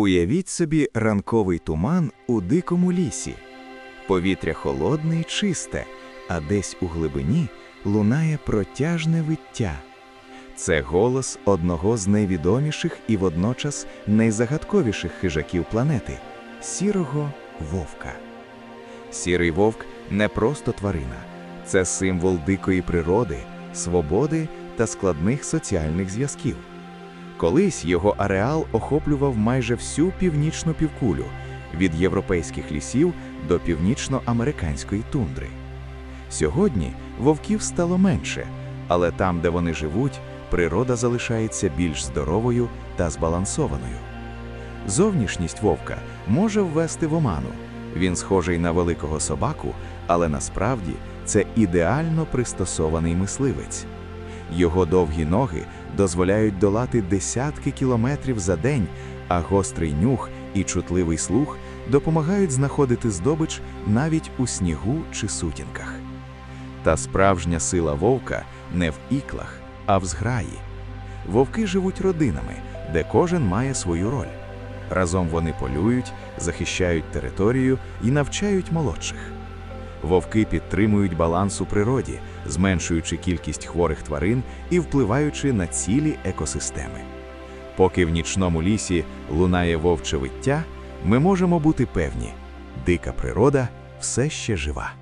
Уявіть собі ранковий туман у дикому лісі. Повітря холодне й чисте, а десь у глибині лунає протяжне виття. Це голос одного з найвідоміших і водночас найзагадковіших хижаків планети сірого вовка. Сірий вовк не просто тварина, це символ дикої природи, свободи та складних соціальних зв'язків. Колись його ареал охоплював майже всю північну півкулю від європейських лісів до північноамериканської тундри. Сьогодні вовків стало менше, але там, де вони живуть, природа залишається більш здоровою та збалансованою. Зовнішність вовка може ввести в оману. Він схожий на великого собаку, але насправді це ідеально пристосований мисливець. Його довгі ноги дозволяють долати десятки кілометрів за день, а гострий нюх і чутливий слух допомагають знаходити здобич навіть у снігу чи сутінках. Та справжня сила вовка не в іклах, а в зграї. Вовки живуть родинами, де кожен має свою роль. Разом вони полюють, захищають територію і навчають молодших. Вовки підтримують баланс у природі, зменшуючи кількість хворих тварин і впливаючи на цілі екосистеми. Поки в нічному лісі лунає вовче виття, ми можемо бути певні, дика природа все ще жива.